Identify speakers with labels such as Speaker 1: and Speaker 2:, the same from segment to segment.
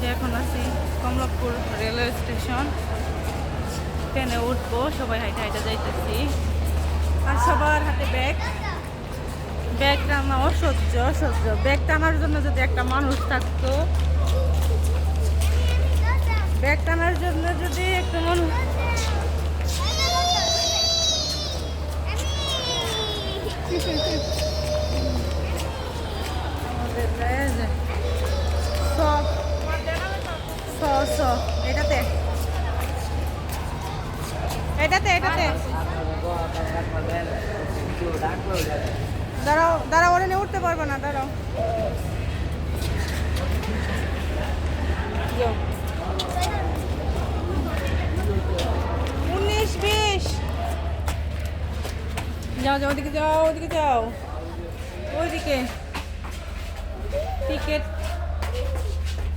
Speaker 1: যে এখন আছি কমলাপুর রেলওয়ে স্টেশন। ট্রেনে উঠবো, সবাই হাইটে হাইটে যাইতেছি। আর সবার হাতে ব্যাগ। ব্যাগ টানা অসহ্য অসহ্য। ব্যাগ টানার জন্য যদি একটা মানুষ থাকতো ব্যাগ টানার জন্য যদি একটা মানুষ আমাদের দাঁড়াও দাঁড়াও ওরা উঠতে পারবে না, দাঁড়াও। উনিশ, বিশ। যাও যাও, ওদিকে যাও ওদিকে যাও। ওইদিকে। টিকিট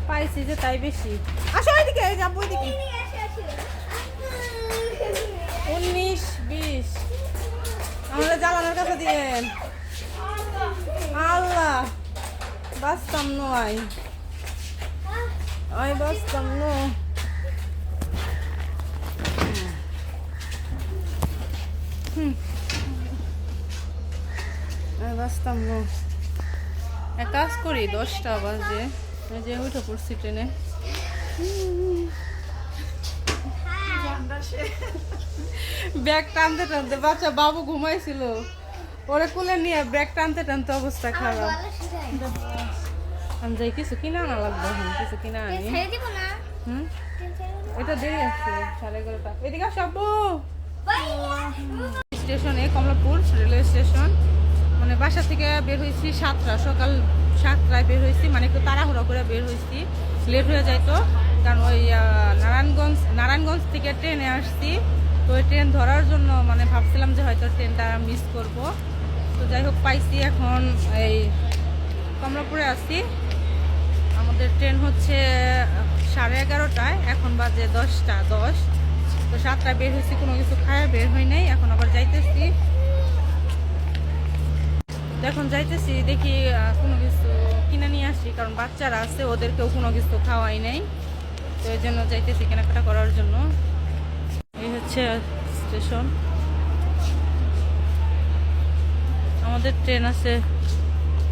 Speaker 1: পাইছি যে তাই বেশি। আসো ওইদিকে যাব ওইদিকে উনিশ বিশ আমাদের জ্বালানোর কাছে দিয়েন। আল্লাহ বাঁচতাম নয়। আমি বাঁচতাম ন আমি বাঁচতাম ন এক কাজ করি দশটা বাজে। যে উঠে পড়ছি ট্রেনে। ব্যাগ টানতে টানতে বাচ্চা বাবু ঘুমাইছিল। ওরে কুলে নিয়ে ব্যাগ টানতে টানতে অবস্থা খারাপ। আমি যাই কিছু কিনা আনা লাগবে? কিছু কিনা আনি। হুম? এটা দেরি আছে সাড়ে এগারোটা। এদিকে সব স্টেশনে কমলাপুর রেলওয়ে স্টেশন। মানে বাসা থেকে বের হয়েছি সাতটা সকাল সাতটায় বের হয়েছি। মানে একটু তাড়াহুড়া করে বের হয়েছি। লেট হয়ে যাইতো কারণ ওই নারায়ণগঞ্জ নারায়ণগঞ্জ থেকে ট্রেনে আসছি। তো ওই ট্রেন ধরার জন্য মানে ভাবছিলাম যে হয়তো ট্রেনটা মিস করব। তো যাই হোক, পাইছি এখন এই কমলাপুরে আসি আমাদের ট্রেন হচ্ছে সাড়ে এগারোটায়, এখন বাজে দশটা, দশ। তো সাতটায় বের হয়েছি, কোনো কিছু খায় বের হই নাই, এখন আবার যাইতেছি। এখন যাইতেছি, দেখি কোনো কিছু কিনে নিয়ে আসি, কারণ বাচ্চারা আছে, ওদেরকেও কোনো কিছু খাওয়াই নাই। তো এই জন্য যাইতেছি কেনাকাটা করার জন্য। হচ্ছে স্টেশন। আমাদের ট্রেন আছে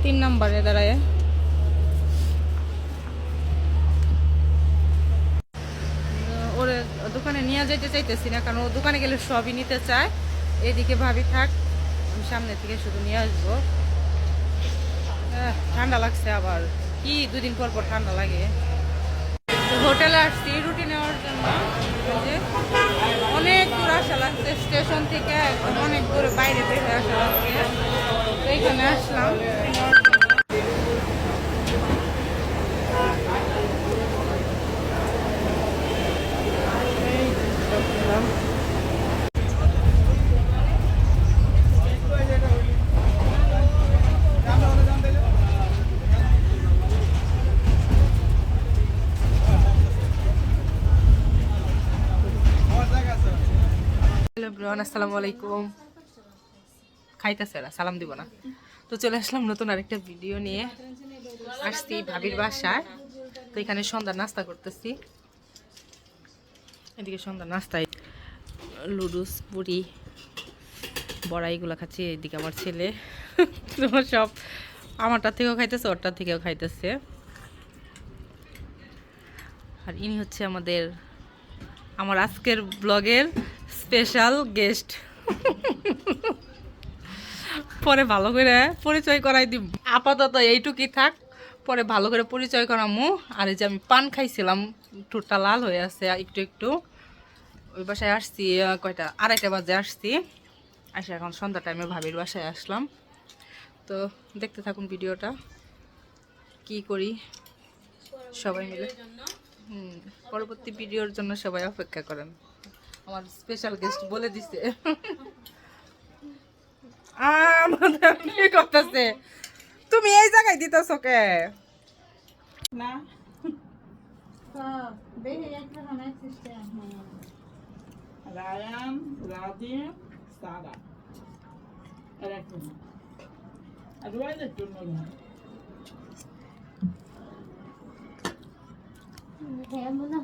Speaker 1: তিন নাম্বারে, দাঁড়ায়। ওরে, দোকানে নিয়ে যেতে চাইতেছি না, কারণ ও দোকানে গেলে সবই নিতে চায়। এদিকে ভাবি থাক, আমি সামনে থেকে শুধু নিয়ে আসব। ঠান্ডা লাগছে আবার। কি দুদিন পর পর ঠান্ডা লাগে। হোটেলে আসছি, রুটি নেওয়ার জন্য। অনেক দূর আসা লাগছে স্টেশন থেকে অনেক দূরে বাইরে বের হয়ে আসা লাগছে। তো আসলাম রুটি নেওয়ার জন্য এই ঢুকলাম। ব্রন আসসালামু আলাইকুম। খাইতেছে না সালাম দিব না। তো চলে আসলাম নতুন আরেকটা ভিডিও নিয়ে। আসছি ভাবির বাসায়। তো এখানে সন্ধ্যা নাস্তা করতেছি। এদিকে সন্ধ্যা নাস্তায় লুডুস পুরি বড়া এগুলো খাচ্ছি। এদিকে আমার ছেলে, তোমার সব আমারটার থেকেও খাইতেছে, ওরটার থেকেও খাইতেছে। আর ইনি হচ্ছে আমাদের আমার আজকের ব্লগের স্পেশাল গেস্ট পরে ভালো করে পরিচয় করাই দিব। আপাতত এইটুকুই থাক, পরে ভালো করে পরিচয় করামু। আর এই যে আমি পান খাইছিলাম, ঠোঁটটা লাল হয়ে আছে, একটু একটু। ওই বাসায় আসছি কয়টা, আড়াইটা বাজে আসছি। আসে এখন সন্ধ্যা টাইমে ভাবির বাসায় আসলাম। তো দেখতে থাকুন ভিডিওটা, কি করি সবাই মিলে। পরবর্তী ভিডিওর জন্য সবাই অপেক্ষা করেন। আমার স্পেশাল গেস্ট বলে দিছে। আমাদের করতেছে? তুমি এই জায়গায় দিতেছ কে?
Speaker 2: না। রায়ান রাধে সারা। আর ওয়াইদের জন্য
Speaker 3: মনে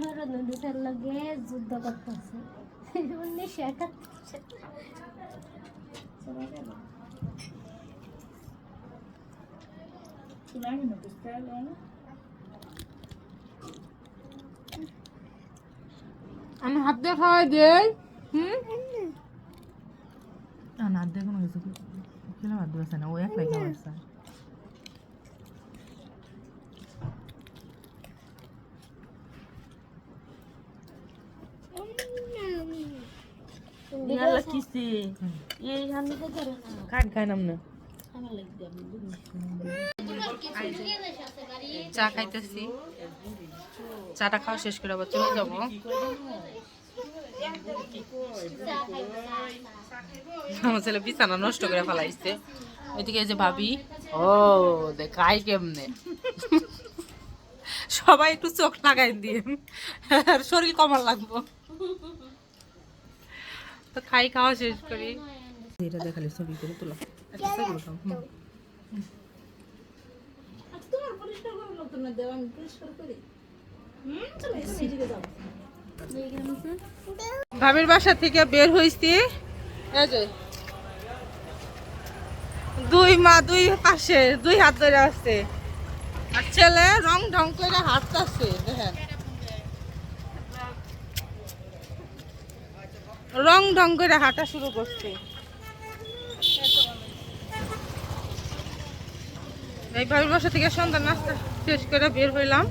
Speaker 3: লগে যুদ্ধ করতেছে?
Speaker 1: আমি হাত দিয়ে খাওয়াই দেই হুম
Speaker 4: না হাত দিয়ে কোনো কিছু খেলে হাত দিয়েছে না, ও খাওয়াচ্ছে
Speaker 5: ইয়ালা কিসে এই হানি
Speaker 4: কাট খাই নাম না
Speaker 1: চা খাইতেছি। চাটা খাওয়া শেষ করে আবার চলে যাব। আমার ছেলে বিছানা নষ্ট করে ফেলাইছে। ওইদিকে যে ভাবি। ও দেখাই কেমনে? সবাই একটু চোখ লাগাই দিয়ে শরীর কমার লাগবো। তো খাই খাওয়া শেষ করি।
Speaker 4: এটা দেখালে ছবি করে তোলা।
Speaker 1: উঠাও। হুম। ভাবির বাসা থেকে বের হয়েছি দুই মা দুই পাশে দুই হাত ধরে আছে আর ছেলে রং ঢং করে হাঁটতেছে দেখেন। রং ঢং করে হাঁটা শুরু করছে। এই ভাবির বাসা থেকে সন্ধ্যা নাস্তা শেষ করে বের হইলাম।